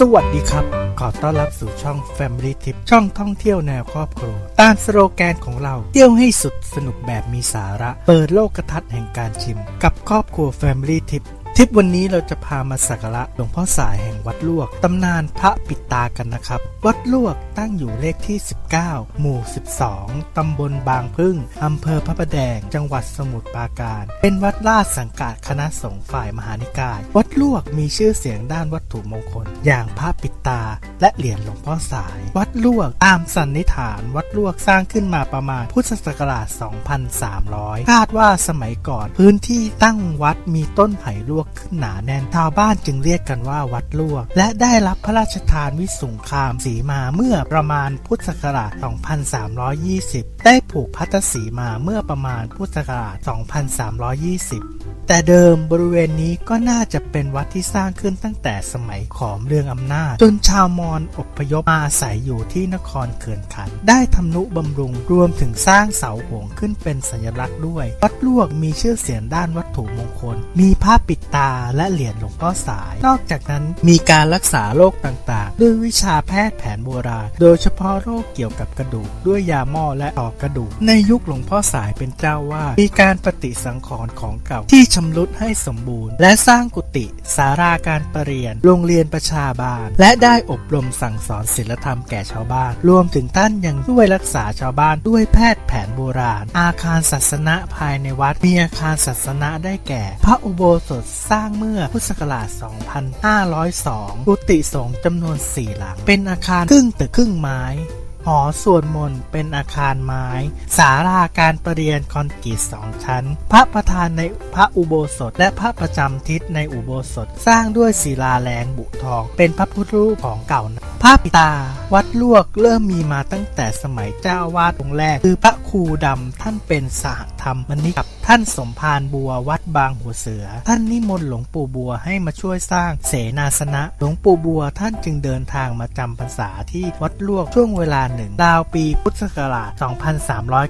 สวัสดีครับ ขอต้อนรับสู่ช่อง Family Tip ช่องท่องเที่ยวแนวครอบครัว ตามสโลแกนของเราเที่ยวให้สุดสนุกแบบมีสาระ เปิดโลกทัศน์แห่งการชิม กับครอบครัว Family Tip ทิปวันนี้เราจะพามาสักการะหลวงพ่อสายแห่งวัดลวก ตำนานพระปิดตากันนะครับ วัดลวกตั้งอยู่เลขที่ 19 หมู่ 12 ตำบลบางพึ่ง อำเภอพระประแดง จังหวัดสมุทรปราการ เป็นวัดราชสังกัดคณะสงฆ์ฝ่ายมหานิกาย วัดลวกมีชื่อเสียงด้านวัตถุมงคล อย่างพระปิดตา และเหรียญหลวงพ่อสาย วัดลวกตามสันนิษฐาน วัดลวกสร้างขึ้นมาประมาณพุทธศักราช 2,300 คาดว่าสมัยก่อนพื้นที่ตั้งวัดมีต้นไผ่ลวกหนาแน่นชาวบ้านจึงเรียกกันว่าวัดลวก และได้รับพระราชทานวิสุงคามสีมาเมื่อประมาณพุทธศักราช 2320 ได้ผูกพัทสีมาเมื่อประมาณพุทธศักราช 2320 แต่เดิมบริเวณนี้ก็น่าจะเป็นวัดที่สร้างขึ้นตั้งแต่สมัยขอมเรืองอำนาจ จนชาวมอญอพยพมาอาศัยอยู่ที่นครเขื่อนขัน ได้ทำนุบำรุงรวมถึงสร้างเสาโหงขึ้นเป็นสัญลักษณ์ด้วย วัดลวกมีชื่อเสียงด้านวัตถุมงคล มีผ้าปิดตาและเหรียญหลวงพ่อสาย นอกจากนั้นมีการรักษาโรคต่างๆ ด้วยวิชาแพทย์แผนโบราณ โดยเฉพาะโรคเกี่ยวกับกระดูก ด้วยยาหม้อและตอกกระดูก ในยุคหลวงพ่อสายเป็นเจ้าว่า มีการปฏิสังขรณ์ของเก่าที่ชำรุดให้สมบูรณ์ และสร้างกุฏิสาราการประเรียน โรงเรียนประชาบาล และได้อบรมสั่งสอนศิลธรรมแก่ชาวบ้าน รวมถึงท่านยังช่วยรักษาชาวบ้านด้วยแพทย์แผนโบราณ อาคารศาสนะภายในวัดมีอาคารศาสนะได้แก่ พระอุโบสถสร้างเมื่อพุทธศักราช 2502 กุฏิสงฆ์จำนวน 4 หลัง เป็นอาคารครึ่งตึกครึ่งไม้ หอส่วดมนต์เป็นอาคารไม้สาราการประเรียนคอนกรีตสองชั้น พระประธานในพระอุโบสถ และพระประจำทิศในอุโบสถ สร้างด้วยศิลาแรงบุทอง เป็นพระพุทธรูปของเก่านะพระปิตาวัดลวกเริ่มมีมาตั้งแต่สมัยเจ้าวาสองค์แรก คือพระครูดำท่านเป็นสหธรรมนิกับ ท่านสมภารบัววัดบางหัวเสือ ท่านนิมนต์หลวงปู่บัวให้มาช่วยสร้างเสนาสนะ หลวงปู่บัวท่านจึงเดินทางมาจำพรรษาที่วัดลวกช่วงเวลาหนึ่งราวปีพุทธศักราช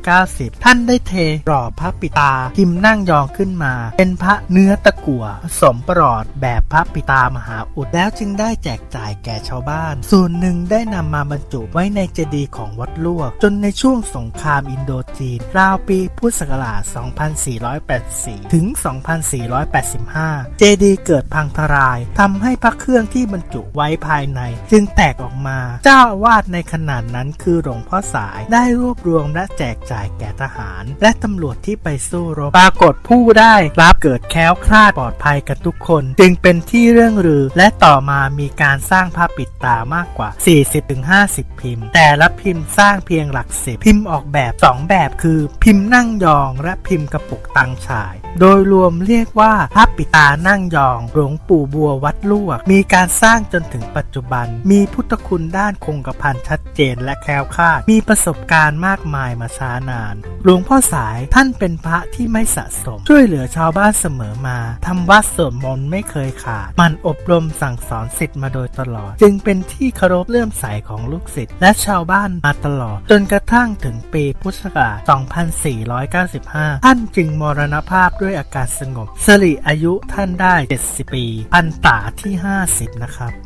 2390 ท่านได้เทกรอบพระปิตาพิมพ์นั่งยองขึ้นมา เป็นพระเนื้อตะกั่วผสมประหลอดแบบพระปิตามหาอุดแล้วจึงได้แจกจ่ายแก่ชาวบ้าน ส่วนหนึ่งได้นำมาบรรจุไว้ในเจดีย์ของวัดลวก จนในช่วงสงครามอินโดจีนราวปีพุทธศักราช2484 ถึง 2485 เจดีย์เกิดพังทลายทำให้พระเครื่องที่บรรจุไว้ภายใน จึงแตกออกมา เจ้าอาวาสในขนาดนั้นคือหลวงพ่อสายได้รวบรวมและแจกจ่ายแก่ทหาร และตำรวจที่ไปสู้รบปรากฏผู้ได้รับเกิดแคล้วคลาดปลอดภัยกันทุกคน จึงเป็นที่เรื่องลือ และต่อมามีการสร้างภาพปิดตามากกว่า 40-50 พิมพ์ แต่ละพิมพ์สร้างเพียงหลักสิบพิมพ์ออกแบบ 2 แบบคือ พิมพ์นั่งยองและพิมพ์กระปุกตังฉาย โดยรวมเรียกว่าพระปิตานั่งยองหลวงปู่บัววัดลวก มีการสร้างจนถึงปัจจุบัน มีพุทธคุณด้านคงกระพันชัดเจนและแคล้วคลาด มีประสบการณ์มากมายมาช้านาน หลวงพ่อสายท่านเป็นพระที่ไม่สะสม ช่วยเหลือชาวบ้านเสมอมาทำวัดสวดมนต์ไม่เคยขาด มันอบรมสั่งสอนสิทธิ์มาโดยตลอด จึงเป็นที่เคารพเลื่อมใสของลูกศิษย์และชาวบ้านมาตลอด จนกระทั่งถึงปีพุทธศักราช 2495 ท่านจึงมรณภาพด้วยอาการสงบสริอายุท่านได้ 70 ปีพันตาที่ 50 นะครับ